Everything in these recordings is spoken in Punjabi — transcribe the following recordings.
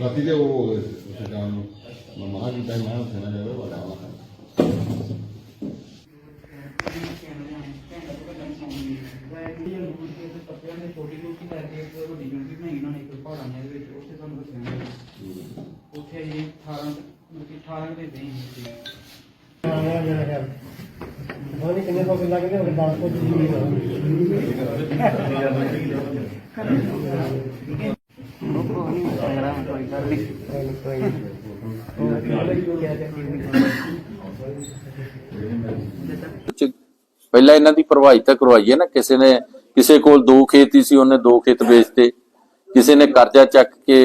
ਰਾਤੀ ਤੇ ਉਹ ਸਰਕਾਰ ਨੂੰ ਮਮਾ ਦੀ ਟਾਈਮ ਆ ਉੱਥੇ ਨਾ ਜਾਵੇ ਬੜਾ ਆਵਾ ਉੱਥੇ ਜੀ 18 18 ਦੇ ਦੇ ਉਹਨੇ ਕਿੰਨੇ ਸੌ ਕਿੱਲਾ ਹੁਣ 10 ਕੁ ਜ਼ਮੀਨ ਹੋਣੀ ਚ ਪਹਿਲਾਂ ਇਹਨਾਂ ਦੀ ਭਰਵਾਈ ਤਾਂ ਕਰਵਾਈ ਹੈ ਨਾ ਕਿਸੇ ਨੇ ਕਿਸੇ ਕੋਲ ਦੋ ਖੇਤ ਹੀ ਸੀ ਉਹਨੇ ਦੋ ਖੇਤ ਵੇਚਤੇ। ਕਿਸੇ ਨੇ ਕਰਜ਼ਾ ਚੱਕ ਕੇ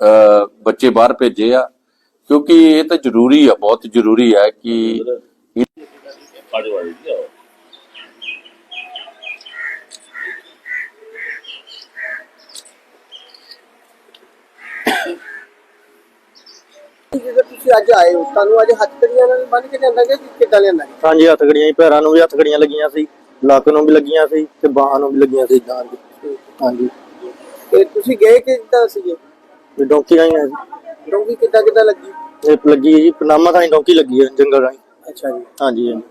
ਅਹ, ਬੱਚੇ ਬਾਹਰ ਭੇਜੇ ਆ। ਕਿਉਂਕਿ ਇਹ ਤਾਂ ਜ਼ਰੂਰੀ ਆ ਬਹੁਤ ਜ਼ਰੂਰੀ ਹੈ ਕਿ ਜਦੋਂ ਤੁਸੀਂ ਅੱਜ ਆਏ ਹੋ ਤੁਹਾਨੂੰ ਅੱਜ ਹੱਥ ਕੜੀਆਂ ਨਾਲ ਬੰਨ ਕੇ ਲਿਆਂਦਾ ਕਿ ਕਿੱਦਾਂ ਲਿਆਂਦਾ ਹਾਂਜੀ ਹੱਥ ਗੜੀਆਂ ਪੈਰਾਂ ਨੂੰ ਵੀ ਹੱਥ ਗੜੀਆਂ ਲੱਗੀਆਂ ਸੀ ਲੱਕ ਨੂੰ ਵੀ ਲੱਗੀਆਂ ਸੀ ਤੇ ਬਾਹਾਂ ਨੂੰ ਵੀ ਲੱਗੀਆਂ ਸੀ ਦਾਰ ਹਾਂਜੀ। ਤੇ ਤੁਸੀਂ ਗਏ ਕਿੱਦਾਂ ਸੀਗੇ? ਤੇ ਡੌਂਕੀ ਆਏ ਸੀ। ਡੋਂਗੀ ਕਿੱਦਾਂ ਕਿੱਦਾਂ ਲੱਗੀ? ਇਹ ਲੱਗੀ ਹੈ ਜੀ ਪਨਾਮਾ ਥਾਈ ਡੌਂਕੀ ਲੱਗੀ ਹੈ ਜੰਗਲ ਰਾਹੀਂ। ਅੱਛਾ ਜੀ। ਹਾਂਜੀ ਹਾਂਜੀ।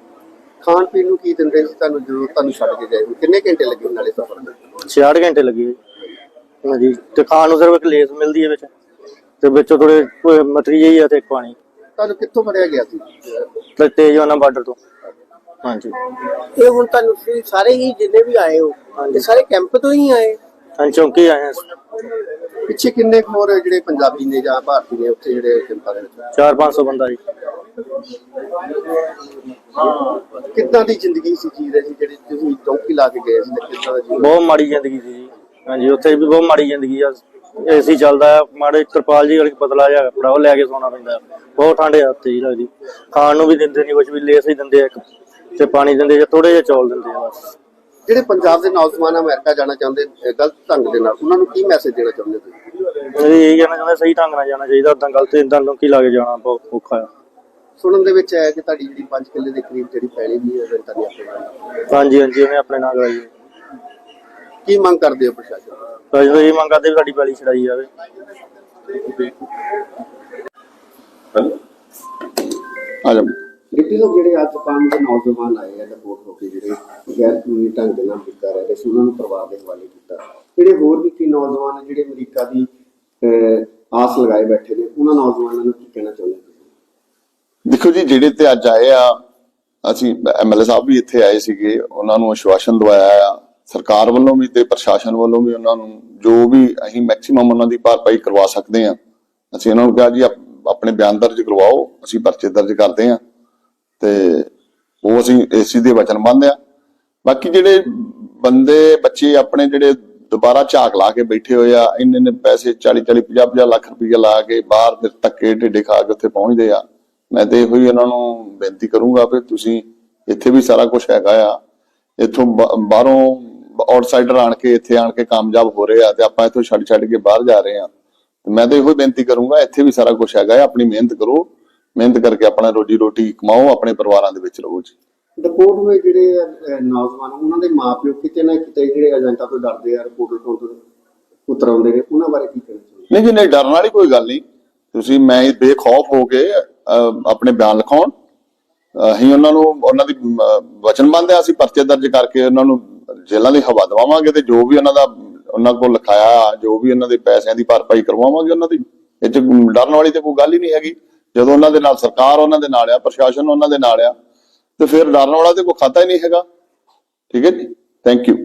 ਖਾਣ ਪੀਣ ਨੂੰ ਕੀ ਦਿੰਦੇ ਸੀ? ਤੁਹਾਨੂੰ ਜਦੋਂ ਤੁਹਾਨੂੰ ਛੱਡ ਕੇ ਗਏ ਕਿੰਨੇ ਘੰਟੇ ਲੱਗੇ ਨਾਲੇ ਸਫ਼ਰ? ਦੇ 66 ਘੰਟੇ ਲੱਗੇ ਜੀ। ਹਾਂਜੀ ਤੇ ਖਾਣ ਨੂੰ ਸਿਰਫ ਇੱਕ ਲੇਸ ਮਿਲਦੀ ਹੈ ਵਿੱਚ। ਤੇ ਵਿੱਚੋਂ ਥੋੜੇ ਮਟਰੀ ਜਿਹੀ ਆ ਤੇ ਇੱਕ ਪਾਣੀ। ਤੁਹਾਨੂੰ ਕਿੱਥੋਂ ਫੜਿਆ ਗਿਆ ਸੀ? ਤੇ ਤੇਜਵਾਨਾ ਬਾਰਡਰ ਤੋਂ। ਹਾਂਜੀ। ਇਹ ਹੁਣ ਤੁਹਾਨੂੰ ਤੁਸੀਂ ਸਾਰੇ ਹੀ ਜਿੰਨੇ ਵੀ ਆਏ ਹੋ ਇਹ ਸਾਰੇ ਕੈਂਪ ਤੋਂ ਹੀ ਆਏ? ਹਾਂ ਚੌਂਕੀ ਆਏ ਹਾਂ ਪਿੱਛੇ ਕਿੰਨੇ ਕੁ ਹੋਰ ਜਿਹੜੇ ਪੰਜਾਬੀ ਨੇ ਜਾਂ ਭਾਰਤੀ ਨੇ ਉੱਥੇ ਜਿਹੜੇ ਕੈਂਪਾਂ ਦੇ ਵਿੱਚ 4-500 ਬੰਦਾ ਜੀ। ਕਿੱਦਾਂ ਦੀ ਜ਼ਿੰਦਗੀ ਸੀ ਜੀ ਰਹੀ ਜਿਹੜੀ ਤੁਸੀਂ ਚੌਕੀ ਲਾ ਕੇ ਗਏ ਸੀ ਤੇ ਕਿੱਦਾਂ ਦਾ ਜੀਵਨ? ਬਹੁਤ ਮਾੜੀ ਜ਼ਿੰਦਗੀ ਸੀ ਜੀ। ਹਾਂਜੀ ਉੱਥੇ ਵੀ ਬਹੁਤ ਮਾੜੀ ਜ਼ਿੰਦਗੀ ਆ। ਏਸੀ ਚੱਲਦਾ ਆ ਮਾੜੇ ਤਰਪਾਲ ਜੀ ਵਾਲੀ ਪਤਲਾ ਜਿਹਾ ਕੱਪੜਾ ਉਹ ਲੈ ਕੇ ਸੌਣਾ ਪੈਂਦਾ ਬਹੁਤ ਠੰਡ ਉੱਥੇ ਜੀ ਲੱਗਦੀ। ਖਾਣ ਨੂੰ ਵੀ ਦਿੰਦੇ ਨਹੀਂ ਕੁਝ ਵੀ ਲੇਸ ਹੀ ਦਿੰਦੇ ਆ ਇੱਕ ਤੇ ਪਾਣੀ ਦਿੰਦੇ ਜਾਂ ਥੋੜੇ ਜਿਹਾ ਚੌਲ ਦਿੰਦੇ ਆ ਬਸ। ਜਿਹੜੇ ਪੰਜਾਬ ਦੇ ਨੌਜਵਾਨ ਅਮਰੀਕਾ ਜਾਣਾ ਚਾਹੁੰਦੇ ਅਹ ਗਲਤ ਢੰਗ ਦੇ ਨਾਲ ਉਹਨਾਂ ਨੂੰ ਕੀ ਮੈਸੇਜ ਦੇਣਾ ਚਾਹੁੰਦੇ ਤੁਸੀਂ? ਇਹ ਕਹਿਣਾ ਚਾਹੁੰਦਾ ਸਹੀ ਢੰਗ ਨਾਲ ਜਾਣਾ ਚਾਹੀਦਾ ਉਦਾਂ ਗਲਤ ਇਦਾਂ ਲੋਕੀ ਲਾ ਕੇ ਜਾਣਾ ਬਹੁਤ ਔਖਾ ਆ। ਸੁਣਨ ਦੇ ਵਿੱਚ ਆਇਆ ਕਿ ਤੁਹਾਡੀ ਜਿਹੜੀ 5 ਕਿੱਲੇ ਦੇ ਕਰੀਬ ਜਿਹੜੀ ਪੈਲੀ ਵੀ ਹੈ ਰੈਂਟਾ ਦੀ ਆਪਣੇ ਨਾਲ ਹਾਂਜੀ ਹਾਂਜੀ ਉਹਨੇ ਆਪਣੇ ਨਾਲ ਕਰਾਈ ਹੈ। ਕੀ ਮੰਗ ਕਰਦੇ ਹੋ ਪ੍ਰਸ਼ਾਸਨ ਤੋਂ? ਤਾਂ ਜਦੋਂ ਇਹ ਮੰਗ ਕਰਦੇ ਵੀ ਸਾਡੀ ਪੈਲੀ ਛੜਾਈ ਜਾਵੇ। ਆ ਜਾ ਡਿਪਟੀ ਸਾਹਿਬ ਜਿਹੜੇ ਅੱਜ ਪੰਜ ਨੌਜਵਾਨ ਆਏ ਆ ਰਿਪੋਰਟ ਹੋ ਕੇ ਜਿਹੜੇ ਗੈਰ ਕਾਨੂੰਨੀ ਢੰਗ ਦੇ ਨਾਲ ਕੀਤਾ ਰਹੇ ਤੇ ਉਹਨਾਂ ਨੂੰ ਪਰਿਵਾਰ ਦੇ ਹਵਾਲੇ ਕੀਤਾ ਜਿਹੜੇ ਹੋਰ ਵੀ ਕੀ ਨੌਜਵਾਨ ਆ ਜਿਹੜੇ ਅਮਰੀਕਾ ਦੀ ਅਹ, ਆਸ ਲਗਾਏ ਬੈਠੇ ਨੇ ਉਹਨਾਂ ਨੌਜਵਾਨਾਂ ਨੂੰ ਕੀ ਕਹਿਣਾ ਚਾਹੁੰਦੇ ਦੇਖੋ ਜੀ, ਜਿਹੜੇ ਤੇ ਅੱਜ ਆਏ ਆ, ਅਸੀਂ ਐਮਐਲਏ ਸਾਹਿਬ ਵੀ ਇੱਥੇ ਆਏ ਸੀਗੇ, ਉਹਨਾਂ ਨੂੰ ਆਸ਼ਵਾਸਨ ਦਵਾਇਆ ਆ। ਸਰਕਾਰ ਵੱਲੋਂ ਵੀ ਤੇ ਪ੍ਰਸ਼ਾਸਨ ਵੱਲੋਂ ਵੀ ਉਹਨਾਂ ਨੂੰ ਜੋ ਵੀ ਅਸੀਂ ਮੈਕਸਿਮਮ ਉਹਨਾਂ ਦੀ ਭਰਪਾਈ ਕਰਵਾ ਸਕਦੇ ਆ। ਅਸੀਂ ਉਹਨਾਂ ਨੂੰ ਕਿਹਾ ਜੀ ਆਪਣੇ ਬਿਆਨ ਦਰਜ ਕਰਵਾਓ, ਅਸੀਂ ਪਰਚੇ ਦਰਜ ਕਰਦੇ ਆ। ਤੇ ਉਹ ਅਸੀਂ ਏਸੀ ਦੇ ਵਚਨਬੰਦ ਆ। ਬਾਕੀ ਜਿਹੜੇ ਬੰਦੇ, ਬੱਚੇ ਆਪਣੇ ਜਿਹੜੇ ਦੁਬਾਰਾ ਝਾਕ ਲਾ ਕੇ ਬੈਠੇ ਹੋਏ ਆ ਇੰਨੇ ਨੇ ਪੈਸੇ 40 40 50 50 ਲੱਖ ਰੁਪਏ ਲਾ ਕੇ ਬਾਹਰ ਧੱਕੇ ਢਿੱਡੇ ਖਾ ਕੇ ਉੱਥੇ ਪਹੁੰਚਦੇ ਆ। ਮੈਂ ਤੇ ਇਹੋ ਹੀ ਉਹਨਾਂ ਨੂੰ ਬੇਨਤੀ ਕਰੂੰਗਾ ਵੀ ਤੁਸੀਂ ਇੱਥੇ ਵੀ ਸਾਰਾ ਕੁਝ ਹੈਗਾ ਆ। ਇੱਥੋਂ ਬਾਹਰੋਂ ਆਊਟਸਾਈਡਰ ਆਣ ਕੇ ਇੱਥੇ ਆਣ ਕੇ ਕਾਮਯਾਬ ਹੋ ਰਹੇ ਆ ਤੇ ਆਪਾਂ ਇੱਥੋਂ ਛੱਡ ਛੱਡ ਕੇ ਬਾਹਰ ਜਾ ਰਹੇ ਆ। ਤੇ ਮੈਂ ਤਾਂ ਇਹੋ ਹੀ ਬੇਨਤੀ ਕਰੂੰਗਾ ਇੱਥੇ ਵੀ ਸਾਰਾ ਕੁਝ ਹੈਗਾ ਆ ਆਪਣੀ ਮਿਹਨਤ ਕਰੋ। ਮਿਹਨਤ ਕਰਕੇ ਆਪਣਾ ਰੋਜੀ ਰੋਟੀ ਕਮਾਓ ਆਪਣੇ ਪਰਿਵਾਰਾਂ ਦੇ ਵਿੱਚ ਰਹੋ ਜੀ। ਰਿਪੋਰਟ ਹੋਏ ਜਿਹੜੇ ਨੌਜਵਾਨ ਉਹਨਾਂ ਦੇ ਮਾਪਿਓ ਕਿਤੇ ਨਾ ਕਿਤੇ ਜਿਹੜੇ ਏਜੰਟਾਂ ਤੋਂ ਡਰਦੇ ਆ ਰਿਪੋਰਟਰ ਤੋਂ ਉਤਰ ਆਉਂਦੇ ਨੇ ਉਹਨਾਂ ਬਾਰੇ ਕੀ ਕਹਿਣਾ ਚਾਹੁੰਦੇ ਨਹੀਂ ਜੀ ਨਹੀਂ ਡਰਨ ਵਾਲੀ ਕੋਈ ਗੱਲ ਨਹੀਂ। ਤੁਸੀਂ ਮੈਂ ਬੇਖੌਫ ਹੋ ਕੇ ਆਪਣੇ ਬਿਆਨ ਲਿਖਾਉਣ। ਅਸੀਂ ਉਹਨਾਂ ਨੂੰ ਉਹਨਾਂ ਦੀ ਅਹ, ਵਚਨਬੰਧ ਆ ਅਸੀਂ ਪਰਚੇ ਦਰਜ ਕਰਕੇ ਉਹਨਾਂ ਨੂੰ ਜੇਲ੍ਹਾਂ ਦੀ ਹਵਾ ਦਵਾਵਾਂਗੇ ਤੇ ਜੋ ਵੀ ਉਹਨਾਂ ਦਾ ਉਹਨਾਂ ਕੋਲ ਲਿਖਾਇਆ ਜੋ ਵੀ ਉਹਨਾਂ ਦੇ ਪੈਸਿਆਂ ਦੀ ਭਰਪਾਈ ਕਰਵਾਵਾਂਗੇ ਉਹਨਾਂ ਦੀ। ਇਹ ਚ ਡਰਨ ਵਾਲੀ ਤੇ ਕੋਈ ਗੱਲ ਹੀ ਨਹੀਂ ਹੈਗੀ। ਜਦੋਂ ਉਹਨਾਂ ਦੇ ਨਾਲ ਸਰਕਾਰ ਉਹਨਾਂ ਦੇ ਨਾਲ ਆ ਪ੍ਰਸ਼ਾਸਨ ਉਹਨਾਂ ਦੇ ਨਾਲ ਆ ਤੇ ਫਿਰ ਡਰਨ ਵਾਲਾ ਤੇ ਕੋਈ ਖਾਤਾ ਹੀ ਨਹੀਂ ਹੈਗਾ। ਠੀਕ ਹੈ ਜੀ? Thank you